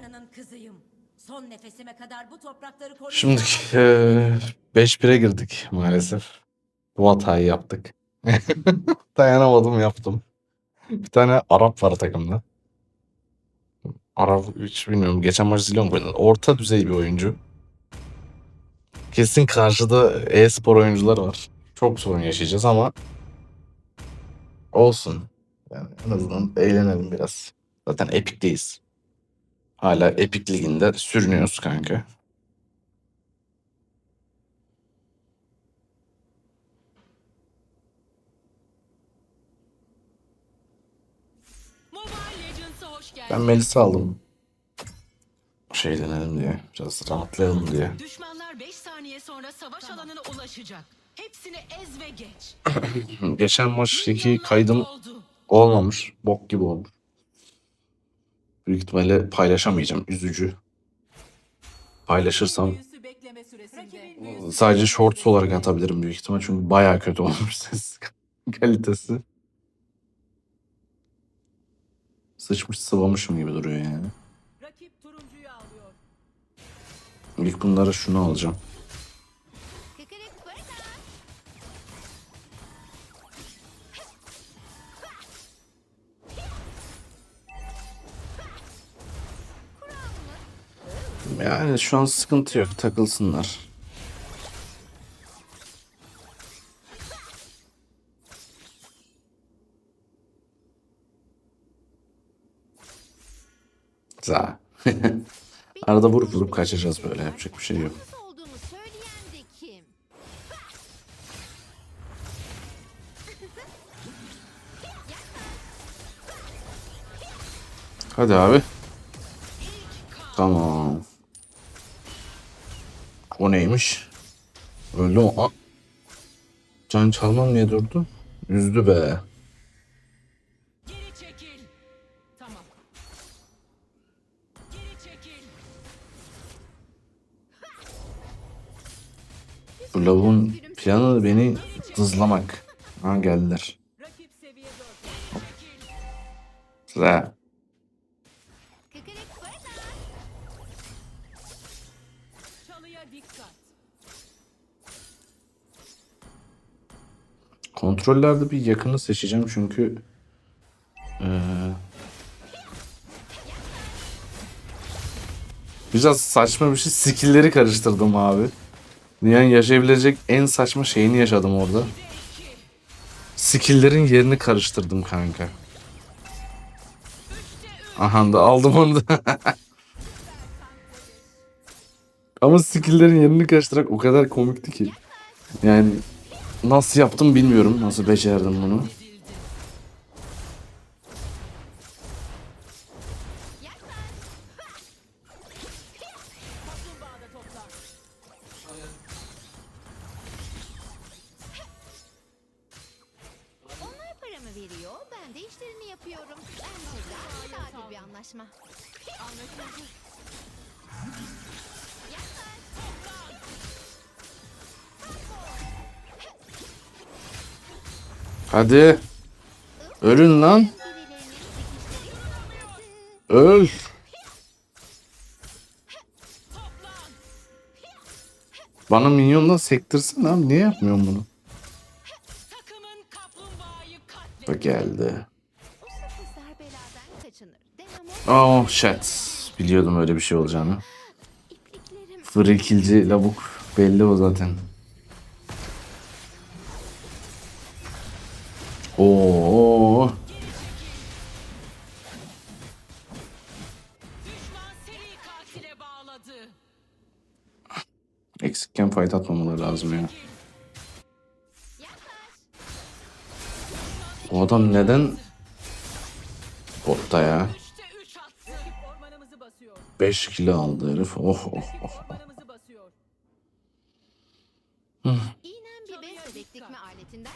diyarının kızıyım. Son nefesime kadar bu toprakları koruyacağım. Şimdi eee 5-1'e girdik maalesef. Bu hatayı yaptık. Dayanamadım yaptım. Bir tane Arap var takımda. Arap hiç bilmiyorum. Geçen maç Zilong oynadı. Orta düzey bir oyuncu. Kesin karşıda e-spor oyuncular var. Çok sorun yaşayacağız ama olsun. Yani en azından eğlenelim biraz. Zaten Epic'teyiz. Hala Epic Ligi'nde sürünüyoruz kanka. Mobile Legends'a hoş geldin. Ben Melis'i aldım. Şey denelim diye. Biraz rahatlayalım diye. Düşmanlar 5 saniye sonra savaş alanına ulaşacak. Hepsini ez ve geç. Geçen maçtaki kaydım olmamış. Bok gibi olmuş. Büyük ihtimalle paylaşamayacağım. Üzücü. Paylaşırsam sadece shorts olarak atabilirim büyük ihtimal. Çünkü bayağı kötü olmuş ses kalitesi. Sıçmış sıvamışım gibi duruyor yani. İlk bunlara şunu alacağım. Yani şu an sıkıntı yok. Takılsınlar. Za. Arada vurup vurup kaçacağız böyle. Yapacak bir şey yok. Hadi abi. Tamam. O neymiş? Öldü mü? Aa. Can çalmam niye durdu? Üzdü be. Geri çekil. Tamam. Geri çekil. Bu lavuğun planı beni dızlamak. Ha geldiler. Rakip seviye 4. Güzel. Kontrollerde bir yakını seçeceğim çünkü eee, biraz saçma bir şey skill'leri karıştırdım abi. Dünyanın yaşayabilecek en saçma şeyini yaşadım orada. Skill'lerin yerini karıştırdım kanka. Aha da aldım onu da. Ama skill'lerin yerini karıştırarak o kadar komikti ki. Yani Nasıl yaptım bilmiyorum. Nasıl becerdim bunu. Hadi. Ölün lan. Öl. Bana minyonla sektirsin abi. Niye yapmıyorum bunu? Bak geldi. Oh shit. Biliyordum öyle bir şey olacağını. Frikilci lavuk belli o zaten. Oo. Eksikken fight atmamaları lazım ya. O adam neden botta ya? Üçte üç attı. Rakip ormanımızı basıyor. 5 kilo aldı herif. Oh oh oh. basıyor. İğnen bir bez bebek dikme aletinden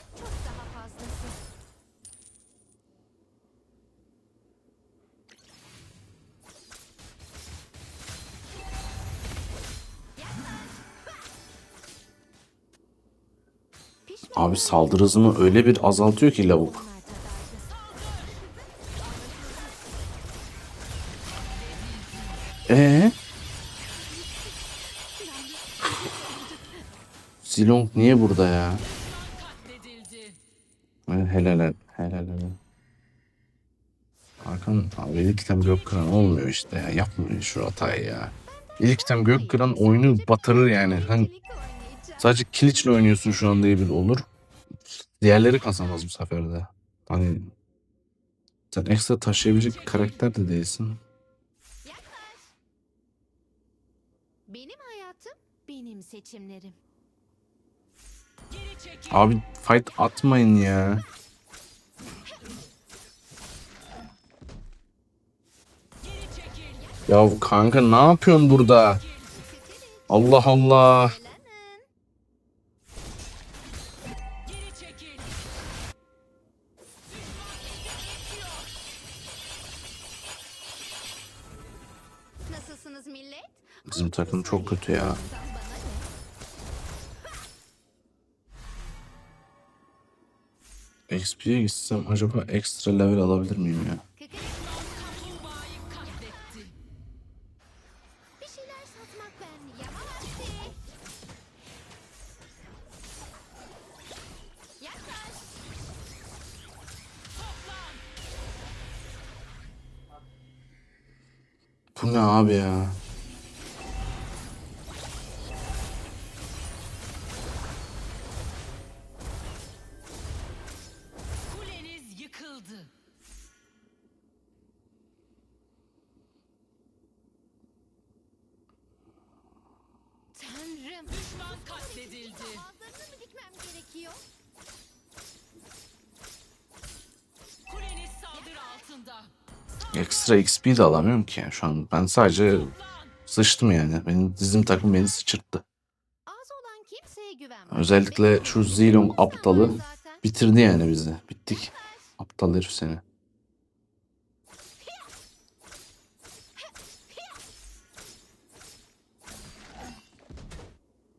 Abi saldırı hızımı öyle bir azaltıyor ki lavuk. Ee? Zilong niye burada ya? Katledildi. Helal helal helal. Hakan abi ilk item gök kıran olmuyor işte ya. Yapmıyor şu hatayı ya. İlk item gök kıran oyunu batırır yani. Hani. Sadece kiliçle oynuyorsun şu an diye bir olur. Diğerleri kazanmaz bu sefer de. Hani sen ekstra taşıyabilecek bir karakter de değilsin. Yaklaş. Benim hayatım, benim seçimlerim. Abi fight atmayın ya. Ya kanka ne yapıyorsun burada? Allah Allah. Nasılsınız millet? Bizim takım çok kötü ya. XP'ye gitsem acaba ekstra level alabilir miyim ya? Yıkıldı. Tanrım. Düşman katledildi. Ağızlarını mı dikmem gerekiyor? Kuleniz saldırı altında. Ekstra XP de alamıyorum ki şu an. Ben sadece sıçtım yani. Benim dizim takım beni sıçırttı. Az olan kimseye güvenmem. Özellikle şu Zilong aptalı bitirdi yani bizi. Bittik. Aptal herif seni.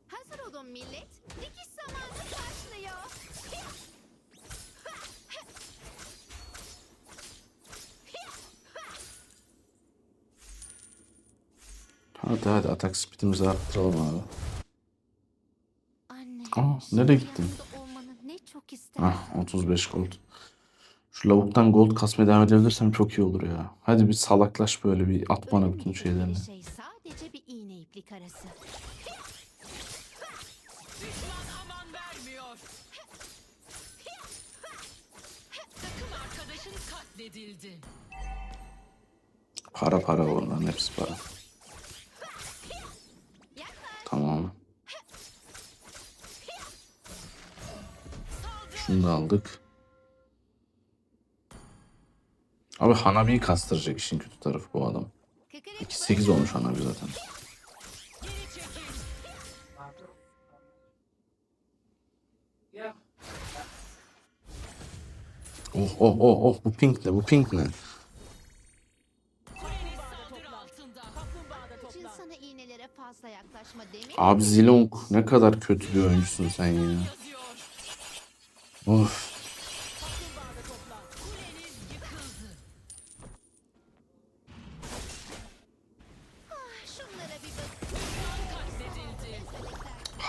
Hazır olun millet. Dikiş zamanı başlıyor. Hadi hadi atak speedimizi arttıralım abi. Anne. Aa, nereye gittin? yanımda olmanı ne çok isterdim. Ah 35 gold. Şu lavuktan gold kasmaya devam edebilirsem çok iyi olur ya. Hadi bir salaklaş böyle bir at bana bütün Ölüm şeylerini. şey sadece bir iğne iplik arası. Düşman aman vermiyor. Takım arkadaşın katledildi. Para para onların hepsi para. Tamam. Şunu da aldık. Abi Hanabi'yi kastıracak işin kötü tarafı bu adam. Kıkırık 2-8 olmuş Hanabi zaten. Oh oh oh oh bu pink ne bu pink ne? Abi Zilong ne kadar kötü bir oyuncusun sen ya. Of.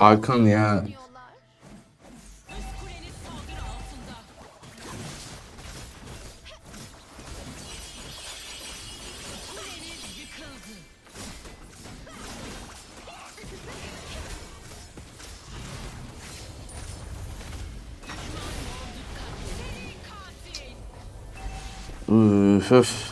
Seri katil. Üf.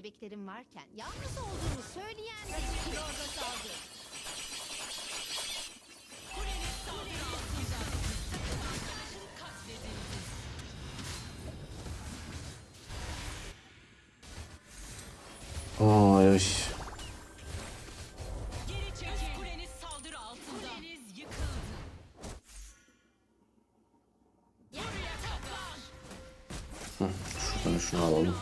bebeklerim varken yalnız olduğunu söyleyen bir şey. orada saldı. Kuleniz saldırı Şuradan şunu alalım.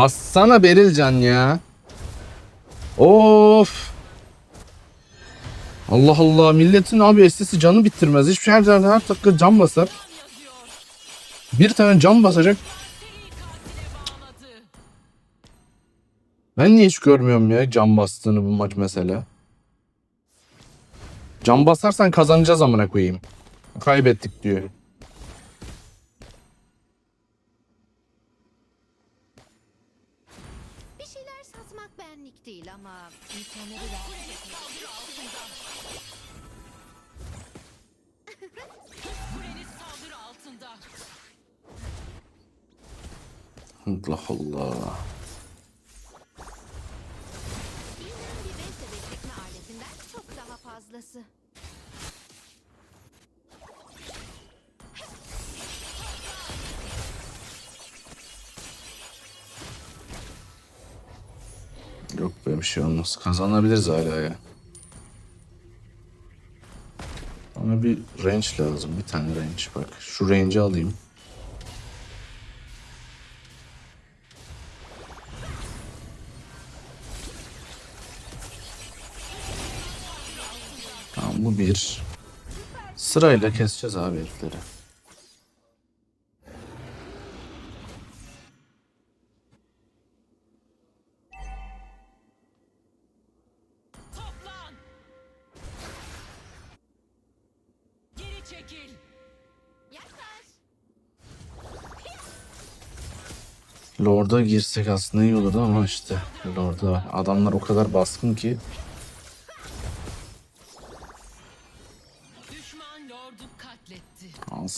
Bassana Berilcan ya. Of. Allah Allah milletin abi SS'i canı bitirmez. Hiçbir her yerde her dakika can basar. Bir tane can basacak. Ben niye hiç görmüyorum ya can bastığını bu maç mesela. Can basarsan kazanacağız amına koyayım. Kaybettik diyor. Allah Allah. Yok böyle bir şey olmaz. Kazanabiliriz hala ya. Bana bir range lazım. Bir tane range bak. Şu range'i alayım. Bir. Sırayla keseceğiz abi herifleri. Lord'a girsek aslında iyi olurdu ama işte Lord'a adamlar o kadar baskın ki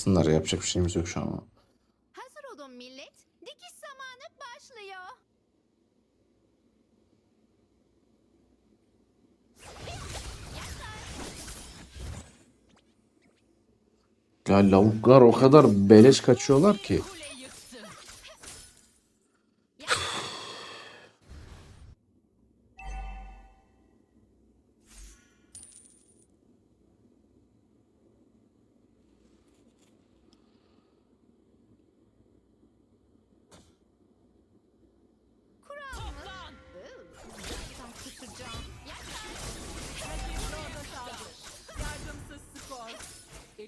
katletti. alsınlar yapacak bir şeyimiz yok şu an. Hazır olun millet. Dikiş zamanı başlıyor. Ya lavuklar o kadar beleş kaçıyorlar ki.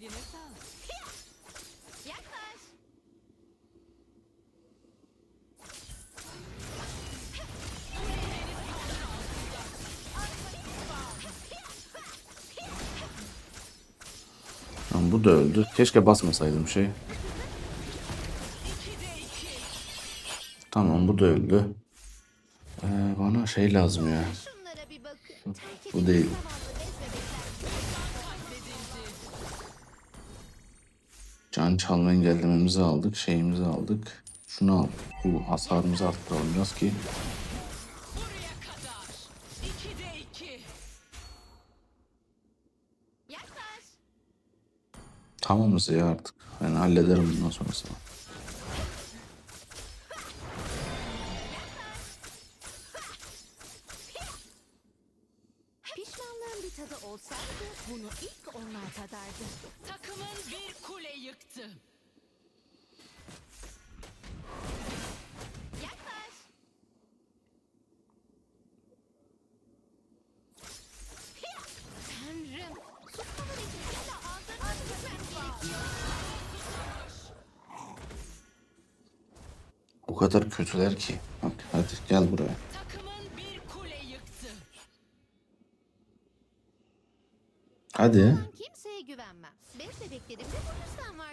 Eline sağlık. Yaklaş. Tamam, bu da öldü. Keşke basmasaydım şey. Tamam bu da öldü. Ee, bana şey lazım ya. Şunlara bir bakın. Terk Bu değil. Can çalma engellememizi aldık. Şeyimizi aldık. Şunu aldık. Bu hasarımızı artık alacağız ki. Tamamız ya artık. Ben hallederim bundan sonrasını. Pişmanlığın bir tadı olsaydı bunu ilk onlar tadardı. Takımın bir kule yıktı. Yaklaş. Tanrım. Susmanın etkisiyle ağzını açmak gerekiyor. O kadar kötüler ki. Bak hadi gel buraya. Takımın bir kule yıktı. Hadi.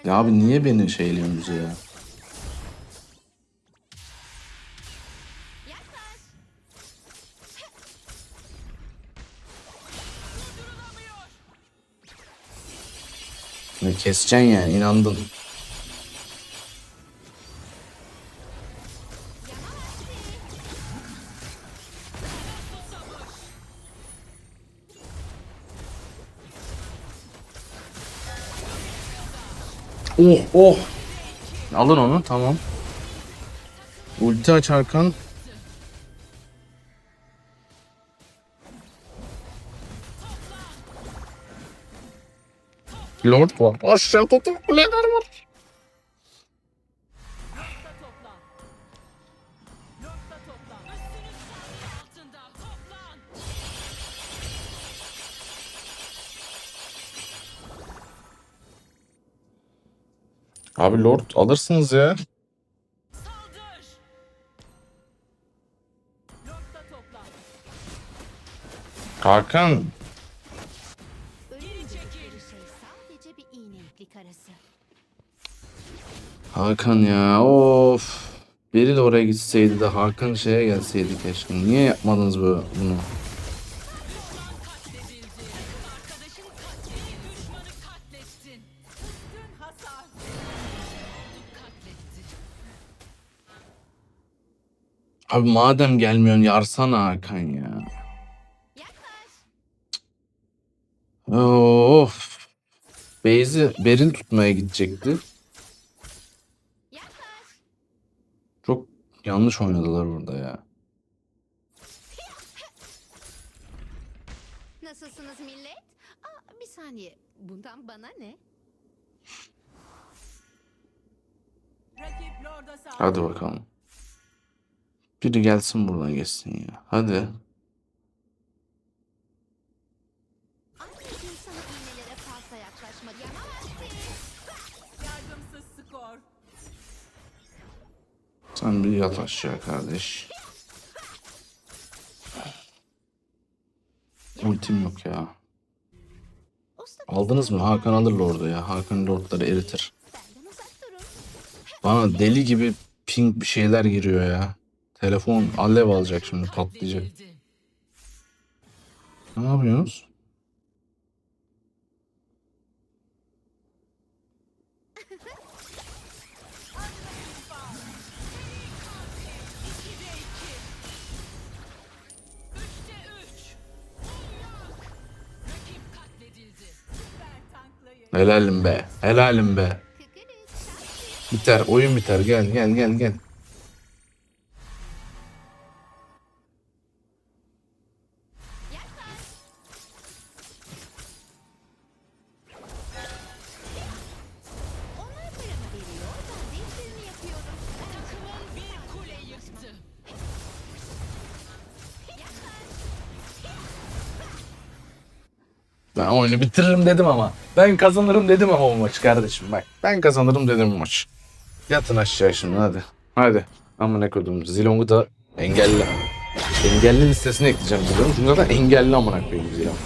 Ya abi niye beni şeyliyorsunuz ya? Keseceksin yani inandın. Oh oh. Alın onu tamam. Ulti aç Hakan. Lord var. Aşağı tutup kuleler Abi Lord alırsınız ya. Hakan. Hakan ya of. Biri de oraya gitseydi de Hakan şeye gelseydi keşke. Niye yapmadınız bu, bunu? Abi madem gelmiyorsun yarsana Hakan ya. Of. Beyzi Beril tutmaya gidecekti. Çok yanlış oynadılar burada ya. Nasılsınız millet? Aa, bir saniye. Bundan bana ne? Hadi bakalım. Biri gelsin buradan geçsin ya. Hadi. Sen bir yat aşağı kardeş. Ultim yok ya. Aldınız mı? Hakan alır Lord'u ya. Hakan Lord'ları eritir. Bana deli gibi ping bir şeyler giriyor ya. Telefon alev alacak şimdi patlayacak. Ne yapıyorsunuz? Helalim be. Helalim be. Biter. Oyun biter. Gel gel gel gel. Ben oyunu bitiririm dedim ama. Ben kazanırım dedim ama o maçı kardeşim bak. Ben kazanırım dedim bu maçı. Yatın aşağı şimdi hadi. Hadi. Amına koydum. Zilong'u da engelle. Engelli listesine ekleyeceğim Zilong'u. Çünkü zaten engelli amına koyayım Zilong.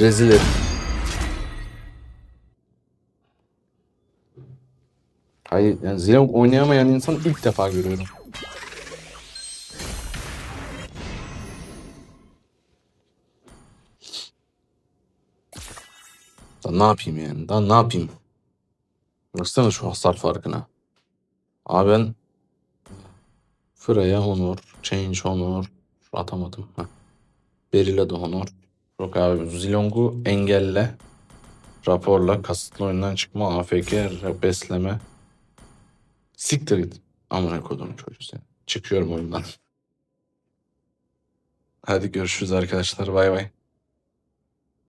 Rezil herif. Hayır yani Zilong oynayamayan insan ilk defa görüyorum. Daha ne yapayım yani? Daha ne yapayım? Baksana şu hasar farkına. Abi ben Freya Honor, Change Honor atamadım. Heh. Beril'e de Honor. Yok abi Zilong'u engelle. Raporla, kasıtlı oyundan çıkma, AFK, besleme. Siktir git. Amına kodum çocuğu sen. Çıkıyorum oyundan. Hadi görüşürüz arkadaşlar. Bay bay.